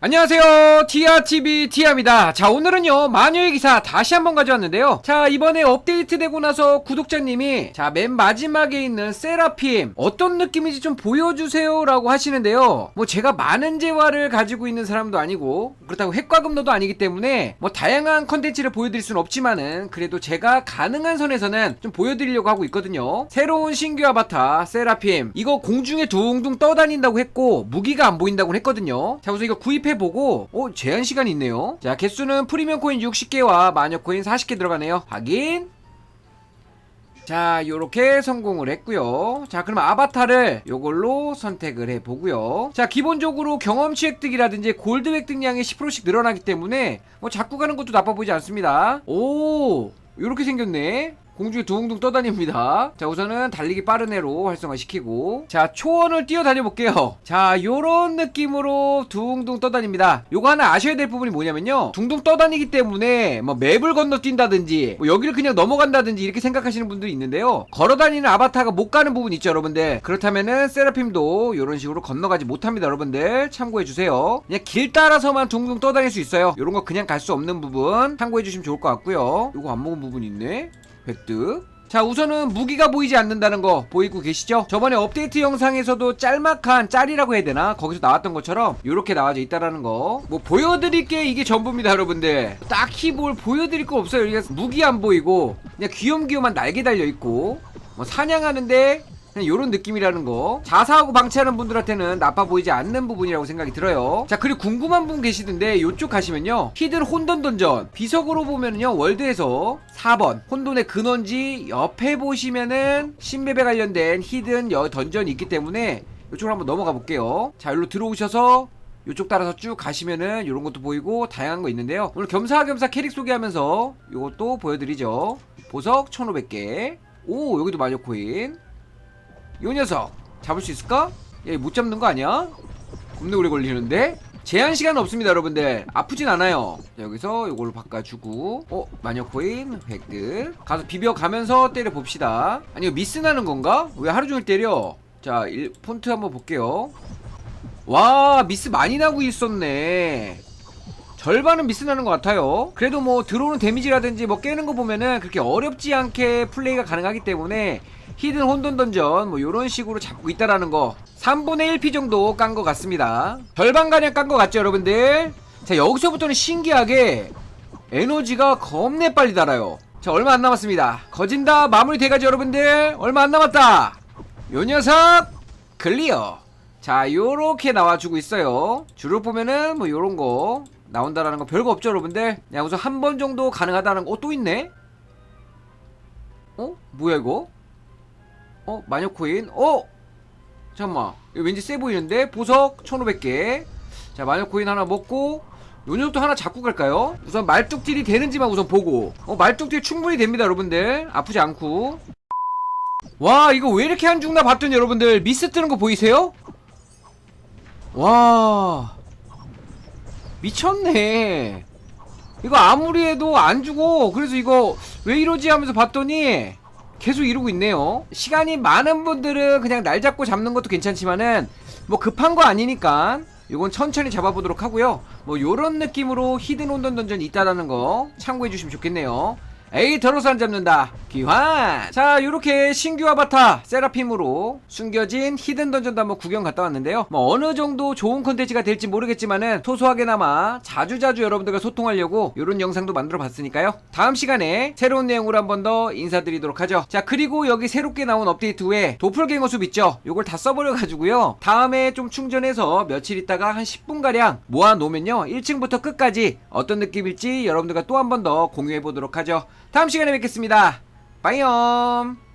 안녕하세요. 티아TV 티아입니다. 자 오늘은요 마녀의 기사 다시 한번 가져왔는데요. 자 이번에 업데이트 되고 나서 구독자님이 자 맨 마지막에 있는 세라핌 어떤 느낌인지 좀 보여주세요 라고 하시는데요. 뭐 제가 많은 재화를 가지고 있는 사람도 아니고 그렇다고 핵과금도도 아니기 때문에 뭐 다양한 컨텐츠를 보여드릴 수는 없지만은 그래도 제가 가능한 선에서는 좀 보여드리려고 하고 있거든요. 새로운 신규 아바타 세라핌. 이거 공중에 둥둥 떠다닌다고 했고 무기가 안 보인다고 했거든요. 자 우선 이거 구입해 보고 어 제한 시간이 있네요. 자 개수는 프리미엄 코인 60개와 마녀 코인 40개 들어가네요. 확인. 자 요렇게 성공을 했고요. 자 그럼 아바타를 요걸로 선택을 해보고요. 자 기본적으로 경험치 획득이라든지 골드 획득량이 10%씩 늘어나기 때문에 뭐 자꾸 가는 것도 나빠 보이지 않습니다. 오 요렇게 생겼네 공중에 둥둥 떠다닙니다. 자, 우선은 달리기 빠른 애로 활성화시키고. 자, 초원을 뛰어다녀 볼게요. 자, 요런 느낌으로 둥둥 떠다닙니다. 요거 하나 아셔야 될 부분이 뭐냐면요. 둥둥 떠다니기 때문에 뭐 맵을 건너뛴다든지, 뭐 여기를 그냥 넘어간다든지 이렇게 생각하시는 분들이 있는데요. 걸어다니는 아바타가 못 가는 부분 있죠, 여러분들. 그렇다면은 세라핌도 요런 식으로 건너가지 못합니다, 여러분들. 참고해주세요. 그냥 길 따라서만 둥둥 떠다닐 수 있어요. 요런 거 그냥 갈 수 없는 부분 참고해주시면 좋을 것 같고요. 요거 안 먹은 부분 있네. 획득 자 우선은 무기가 보이지 않는다는 거 보이고 계시죠? 저번에 업데이트 영상에서도 짤막한 짤이라고 해야 되나? 거기서 나왔던 것처럼 이렇게 나와져 있다라는 거 뭐 보여드릴 게 이게 전부입니다 여러분들 딱히 뭘 보여드릴 거 없어요 이게 무기 안 보이고 그냥 귀염귀염한 날개 달려있고 뭐 사냥하는데 그냥 요런 느낌이라는 거. 자사하고 방치하는 분들한테는 나빠 보이지 않는 부분이라고 생각이 들어요. 자 그리고 궁금한 분 계시던데 요쪽 가시면요. 히든 혼돈 던전. 비석으로 보면은요 월드에서 4번. 혼돈의 근원지 옆에 보시면은 신맵에 관련된 히든 여 던전이 있기 때문에 요쪽으로 한번 넘어가 볼게요. 자 여기로 들어오셔서 요쪽 따라서 쭉 가시면은 이런 것도 보이고 다양한 거 있는데요. 오늘 겸사겸사 캐릭 소개하면서 요것도 보여드리죠. 보석 1500개. 오 여기도 마녀 코인 요 녀석 잡을 수 있을까? 얘못 잡는 거 아니야? 겁나 오래 걸리는데? 제한 시간 없습니다 여러분들 아프진 않아요 자, 여기서 요걸로 바꿔주고 어? 마녀 코인 획득 가서 비벼가면서 때려 봅시다 아니 이거 미스 나는 건가? 왜 하루 종일 때려? 자 일, 폰트 한번 볼게요 와 미스 많이 나고 있었네 절반은 미스 나는 것 같아요 그래도 뭐 들어오는 데미지라든지 뭐 깨는 거 보면은 그렇게 어렵지 않게 플레이가 가능하기 때문에 히든 혼돈 던전 뭐 요런 식으로 잡고 있다라는 거 3분의 1피 정도 깐 것 같습니다. 절반가량 깐 것 같죠 여러분들? 자 여기서부터는 신기하게 에너지가 겁내 빨리 달아요. 자 얼마 안 남았습니다. 거진다 마무리 돼가죠 여러분들? 얼마 안 남았다. 요 녀석 클리어. 자 요렇게 나와주고 있어요. 줄을 보면은 뭐 요런 거 나온다라는 거 별거 없죠 여러분들? 그냥 우선 한 번 정도 가능하다는 거어또 있네? 어? 뭐야 이거? 어? 마녀 코인? 어? 잠깐만 이거 왠지 세 보이는데? 보석 1500개 자 마녀 코인 하나 먹고 요 녀석도 하나 잡고 갈까요? 우선 말뚝딜이 되는지만 우선 보고 어 말뚝딜 충분히 됩니다 여러분들 아프지 않고 와 이거 왜 이렇게 안 죽나 봤더니 여러분들 미스 뜨는 거 보이세요? 와 미쳤네 이거 아무리 해도 안 죽어 그래서 이거 왜 이러지 하면서 봤더니 계속 이러고 있네요. 시간이 많은 분들은 그냥 날 잡고 잡는 것도 괜찮지만은 뭐 급한 거 아니니까 이건 천천히 잡아보도록 하고요. 뭐 요런 느낌으로 히든 온던 던전이 있다라는 거 참고해 주시면 좋겠네요 에이 더러서 안 잡는다. 귀환. 자 요렇게 신규 아바타 세라핌으로 숨겨진 히든 던전도 한번 구경 갔다 왔는데요. 뭐 어느 정도 좋은 컨텐츠가 될지 모르겠지만은 소소하게나마 자주자주 여러분들과 소통하려고 요런 영상도 만들어 봤으니까요. 다음 시간에 새로운 내용으로 한번 더 인사드리도록 하죠. 자 그리고 여기 새롭게 나온 업데이트 후에 도플갱어 숲 있죠? 요걸 다 써버려 가지고요. 다음에 좀 충전해서 며칠 있다가 한 10분가량 모아 놓으면요. 1층부터 끝까지 어떤 느낌일지 여러분들과 또 한 번 더 공유해 보도록 하죠 다음 시간에 뵙겠습니다. 빠이염